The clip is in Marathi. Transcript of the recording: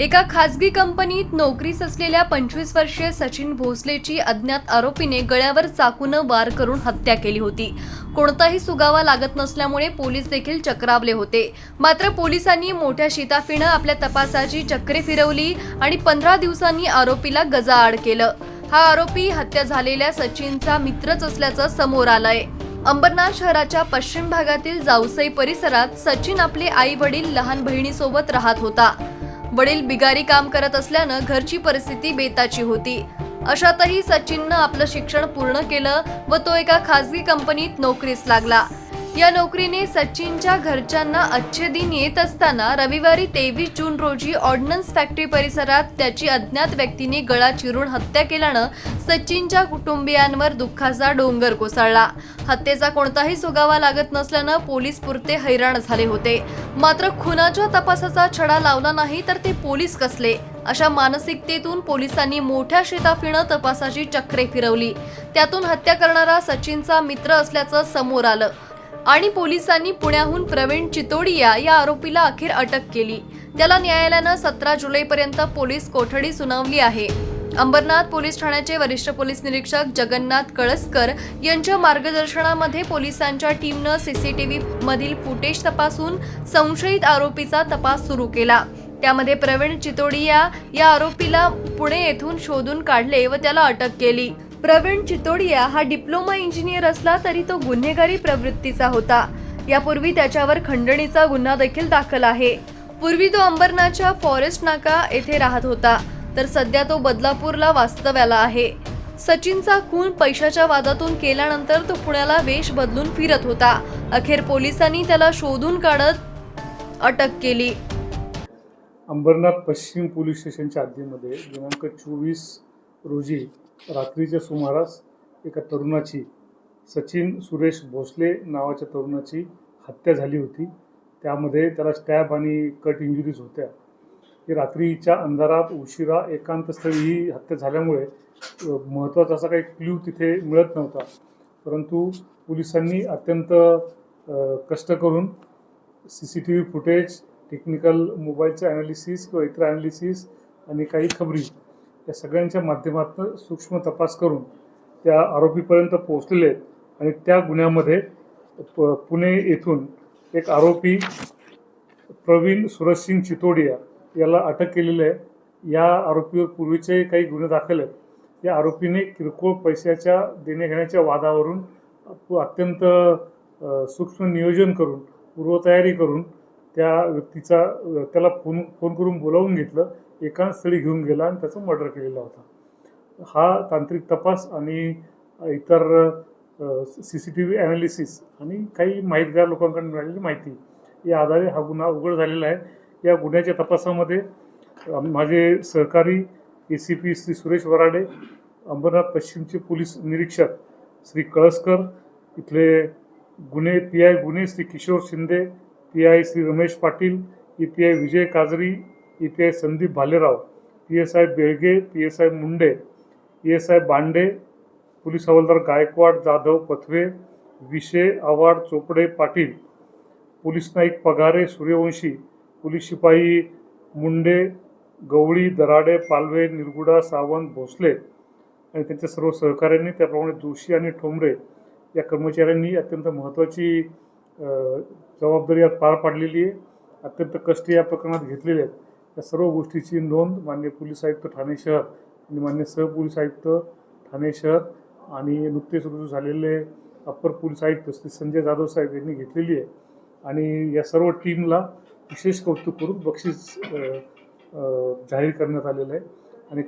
एका खासगी कंपनीत नोकरीस असलेल्या पंचवीस वर्षीय सचिन भोसलेची अज्ञात आरोपीने गळ्यावर चाकूनं वार करून हत्या केली होती. कोणताही सुगावा लागत नसल्यामुळे पोलीस देखील चक्रावले होते. मात्र पोलिसांनी मोठ्या शिताफीनं आपल्या तपासाची चक्रे फिरवली आणि पंधरा दिवसांनी आरोपीला गजाआड केलं. हा आरोपी हत्या झालेल्या सचिनचा मित्रच असल्याचं समोर आलंय. अंबरनाथ शहराच्या पश्चिम भागातील जावसई परिसरात सचिन आपले आई वडील लहान बहिणीसोबत राहत होता. वडील बिगारी काम करत असल्यानं घरची परिस्थिती बेताची होती. अशातही सचिननं आपलं शिक्षण पूर्ण केलं व तो एका खासगी कंपनीत नोकरीस लागला. या नोकरीने सचिनच्या घरच्यांना अच्छे दिन येत असताना रविवारी तेवीस जून रोजी ऑर्डनन्स फॅक्टरी परिसरात त्याची अज्ञात व्यक्तीने गळा चिरून हत्या केल्यानं सचिनच्या कुटुंबियांवर दुःखाचा डोंगर कोसळला. हत्येचा कोणताही सुगावा लागत नसल्यानं पोलीस पुरते हैराण झाले होते. मात्र खुनाच्या तपासाचा छडा लावला नाही तर ते पोलीस कसले? अशा मानसिकतेतून पोलिसांनी मोठ्या शेताफीनं तपासाची चक्रे फिरवली. त्यातून हत्या करणारा सचिनचा मित्र असल्याचं समोर आलं. आणि पोलिसांनी पुण्याहून प्रवीण चितोडिया या आरोपीला अखेर अटक केली. त्याला न्यायालयानं सतरा जुलैपर्यंत पोलीस कोठडी सुनावली आहे. अंबरनाथ पोलीस ठाण्याचे वरिष्ठ पोलीस निरीक्षक जगन्नाथ कळसकर यांच्या मार्गदर्शनामध्ये पोलिसांच्या टीमनं सीसीटीव्ही मधील फुटेज तपासून संशयित आरोपीचा तपास सुरू केला. त्यामध्ये प्रवीण चितोडिया या आरोपीला पुणे येथून शोधून काढले व त्याला अटक केली. प्रवीण चितोडिया हा डिप्लोमा इंजिनियर असला तरी तो गुन्हेगारी प्रवृत्तीचा होता. यापूर्वी त्याच्यावर खंडणीचा गुन्हा देखील दाखल आहे. पूर्वी तो अंबरनाथच्या फॉरेस्ट नाका येथे राहत होता तर सध्या तो बदलापूरला वास्तव्याला आहे. सचिनचा खून पैशाच्या वादातून केल्यानंतर तो पुण्याला वेश बदलून फिरत होता. अखेर पोलिसांनी त्याला शोधून काढत अटक केली. अंबरनाथ पश्चिम पोलीस स्टेशनच्या हद्दीमध्ये दिनांक चोवीस रोजी रात्रीच्या सुमारास एका तरुणाची सचिन सुरेश भोसले नावाच्या तरुणाची हत्या झाली होती. त्यामध्ये त्याला स्टॅब आणि कट इंजुरीज होत्या. ही रात्रीच्या अंधारात उशिरा एकांतस्थळी ही हत्या झाल्यामुळे महत्त्वाचा असा काही क्ल्यू तिथे मिळत नव्हता. परंतु पोलिसांनी अत्यंत कष्ट करून C C T V footage technical मोबाईलचं ॲनालिसिस किंवा इतर ॲनालिसिस आणि काही खबरी या सगळ्यांच्या माध्यमातून सूक्ष्म तपास करून त्या आरोपीपर्यंत पोहोचलेले आहेत. आणि त्या गुन्ह्यामध्ये प पुणे येथून एक आरोपी प्रवीण सुरजसिंग चितोडिया याला अटक केलेली आहे. या आरोपीवर पूर्वीचे काही गुन्हे दाखल आहेत. या आरोपीने किरकोळ पैशाच्या देण्याघेण्याच्या वादावरून अत्यंत सूक्ष्म नियोजन करून पूर्वतयारी करून त्या व्यक्तीचा त्याला फोन फोन करून बोलावून घेतलं. एका स्थळी घेऊन गेला आणि त्याचा मर्डर केलेला होता. हा तांत्रिक तपास आणि इतर C C T V analysis आणि काही माहितगार लोकांकडून मिळालेली माहिती या आधारे हा गुन्हा उघड झालेला आहे. या गुन्ह्याच्या तपासामध्ये माझे सहकारी A C P Shri Suresh Varade Ambarnath पश्चिमचे police निरीक्षक श्री कळसकर इथले गुन्हे पी आय गुन्हे Shri Kishor Shinde P I Shri Ramesh Patil A P I Vijay Kajari P I Sandeep Bhalerao P S I Belge P S I Munde P S I Bande police हवालदार गायकवाड जाधव पथवे विशे आव्हाड चोपडे पाटील पोलीस नाईक पगारे सूर्यवंशी पोलीस शिपाई मुंडे गवळी दराडे पालवे निरगुडा सावंत भोसले आणि त्यांच्या सर्व सहकाऱ्यांनी त्याप्रमाणे जोशी आणि ठोंबरे या कर्मचाऱ्यांनी अत्यंत महत्त्वाची जबाबदारी यात पार पाडलेली आहे. अत्यंत कष्ट या प्रकरणात घेतलेले आहेत. या सर्व गोष्टीची नोंद मान्य पोलीस आयुक्त ठाणे शहर आणि मान्य सहपोलीस आयुक्त ठाणे शहर आणि नुकतेच रुजू झालेले अप्पर पोलीस आयुक्त श्री संजय जाधव साहेब यांनी घेतलेली आहे. आणि या सर्व टीमला विशेष कौतुक करून बक्षीस जाहीर करण्यात आलेलं आहे.